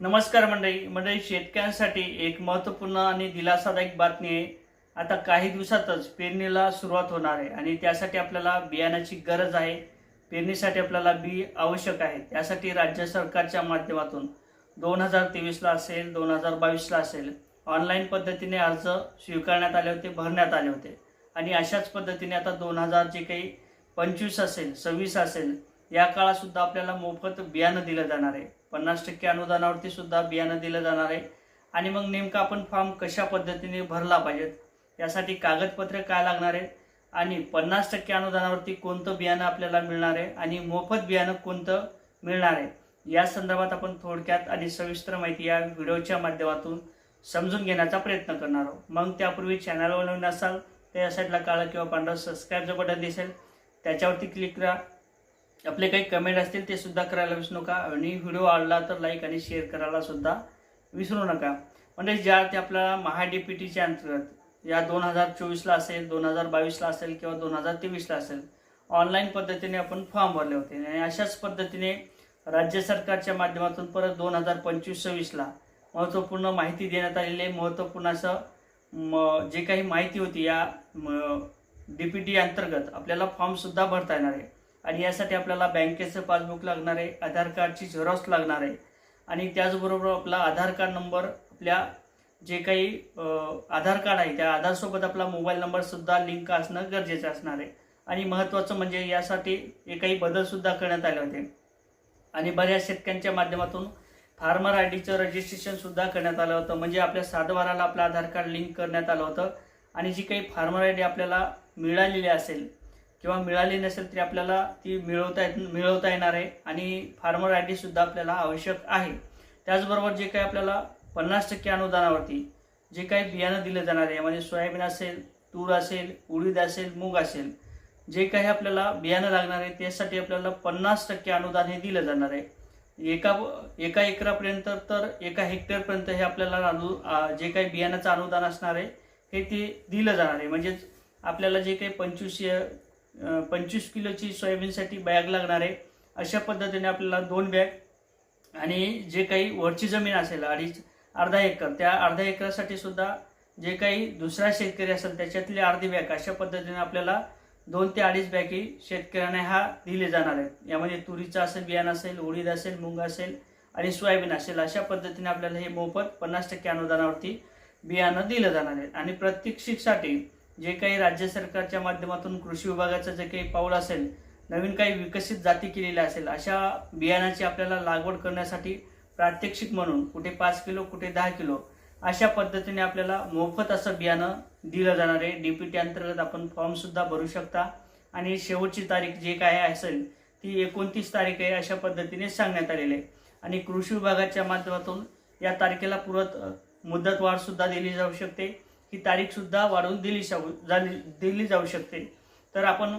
नमस्कार मंडळी. मंडळी शेतकऱ्यांसाठी एक महत्त्वपूर्ण आणि दिलासादायक बातमी आहे. आता काही दिवसातच पेरणीला सुरुवात होणार आहे आणि त्यासाठी आपल्याला बियाण्याची गरज आहे. पेरणीसाठी आपल्याला बी आवश्यक आहे. त्यासाठी राज्य सरकारच्या माध्यमातून दोन हजार तेवीसला असेल दोन हजार बावीसला असेल ऑनलाईन पद्धतीने अर्ज स्वीकारण्यात आले होते भरण्यात आले होते. आणि अशाच पद्धतीने आता दोन हजार जे काही पंचवीस असेल सव्वीस असेल या काळात सुद्धा आपल्याला मोफत बियाणं दिलं जाणार आहे. पन्नास टक्के अनुदानावरती सुद्धा बियाणं दिलं जाणार आहे. आणि मग नेमकं आपण फॉर्म कशा पद्धतीने भरला पाहिजेत? यासाठी कागदपत्रे काय लागणार आहेत? आणि पन्नास टक्के अनुदानावरती कोणतं बियाणं आपल्याला मिळणार आहे? आणि मोफत बियाणं कोणतं मिळणार आहे? या संदर्भात आपण थोडक्यात आणि सविस्तर माहिती या व्हिडिओच्या माध्यमातून समजून घेण्याचा प्रयत्न करणार आहोत. मग त्यापूर्वी चॅनलवर नवीन असाल तर या साईडला काळं किंवा पांढरा सबस्क्राईबचं बटन दिसेल त्याच्यावरती क्लिक करा. आपले काही कमेंट असतील ते सुद्धा करायला विसरू नका. आणि व्हिडिओ आवडला तर लाईक आणि शेअर करायला सुद्धा विसरू नका. म्हणजे ज्या ते आपल्याला महाडीपीटीच्या अंतर्गत या दोन हजार चोवीसला असेल दोन हजार बावीसला असेल किंवा दोन हजार तेवीसला असेल ऑनलाईन पद्धतीने आपण फॉर्म भरले होते. आणि अशाच पद्धतीने राज्य सरकारच्या माध्यमातून परत दोन हजार पंचवीस सव्वीसला महत्त्वपूर्ण माहिती देण्यात आलेली आहे. महत्त्वपूर्ण असं म जे काही माहिती होती या डी पी टी अंतर्गत आपल्याला फॉर्मसुद्धा भरता येणार आहे. आणि यासाठी आपल्याला बँकेचं पासबुक लागणार आहे आधार कार्डची झेरॉक्स लागणार आहे. आणि त्याचबरोबर आपला आधार कार्ड नंबर आपल्या जे काही आधार कार्ड आहे त्या आधारसोबत आपला मोबाईल नंबरसुद्धा लिंक असणं गरजेचं असणार आहे. आणि महत्त्वाचं म्हणजे यासाठी काही बदलसुद्धा करण्यात आले होते. आणि बऱ्याच शेतकऱ्यांच्या माध्यमातून फार्मर आय डीचं रजिस्ट्रेशनसुद्धा करण्यात आलं होतं. म्हणजे आपल्या सातबाराला आपलं आधार कार्ड लिंक करण्यात आलं होतं. आणि जी काही फार्मर आय डी आपल्याला मिळालेली असेल किंवा मिळाली नसेल तरी आपल्याला ती मिळवता येत मिळवता येणार आहे. आणि फार्मर आय डीसुद्धा आपल्याला आवश्यक आहे. त्याचबरोबर जे काही आपल्याला पन्नास टक्के अनुदानावरती जे काही बियाणं दिलं जाणार आहे यामध्ये सोयाबीन असेल तूर असेल उडीद असेल मूग असेल जे काही आपल्याला बियाणं लागणार आहे त्यासाठी आपल्याला पन्नास टक्के अनुदान हे दिलं जाणार आहे. एका एका एकरापर्यंत तर एका हेक्टरपर्यंत हे आपल्याला अनु जे काही बियाणाचं अनुदान असणार आहे हे ते दिलं जाणार आहे. म्हणजेच आपल्याला जे काही पंचवीस पंचवीस किलोची सोयाबीनसाठी बॅग लागणार आहे. अशा पद्धतीने आपल्याला दोन बॅग आणि जे काही वरची जमीन असेल अडीच अर्धा एकर त्या अर्धा एकरासाठी सुद्धा जे काही दुसरा शेतकरी असेल त्याच्यातली अर्धी बॅग अशा पद्धतीने आपल्याला दोन ते अडीच बॅगी शेतकऱ्यांना हा दिले जाणार आहेत. यामध्ये तुरीचं असेल बियाणं असेल उडीद असेल मूग असेल आणि सोयाबीन असेल अशा पद्धतीने आपल्याला हे मोफत पन्नास टक्के अनुदानावरती बियाणं दिलं जाणार आहे आणि प्रत्येक शिक्षसाठी जे काही राज्य सरकारच्या माध्यमातून कृषी विभागाचं जे काही पाऊल असेल नवीन काही विकसित जाती केलेल्या असेल अशा बियाणाची आपल्याला लागवड करण्यासाठी प्रात्यक्षिक म्हणून कुठे पाच किलो कुठे दहा किलो अशा पद्धतीने आपल्याला मोफत असं बियाणं दिलं जाणार आहे. टी अंतर्गत आपण फॉर्मसुद्धा भरू शकता. आणि शेवटची तारीख जे काय असेल ती एकोणतीस तारीख आहे अशा पद्धतीने सांगण्यात आलेली आहे. आणि कृषी विभागाच्या माध्यमातून या तारखेला पुरत मुदतवाढसुद्धा दिली जाऊ शकते. ही तारीख सुद्धा वाढवून दिली जाऊ झाली दिली जाऊ शकते. तर आपण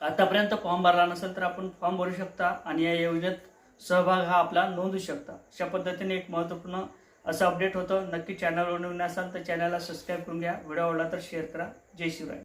आतापर्यंत फॉर्म भरला नसेल तर आपण फॉर्म भरू शकता आणि या योजनेत सहभाग हा आपला नोंदवू शकता. अशा पद्धतीने एक महत्त्वपूर्ण असं अपडेट होतं. नक्की चॅनलवर नवीन असाल तर चॅनलला सबस्क्राईब करून घ्या. व्हिडिओ आवडला तर शेअर करा. जय शिवराय.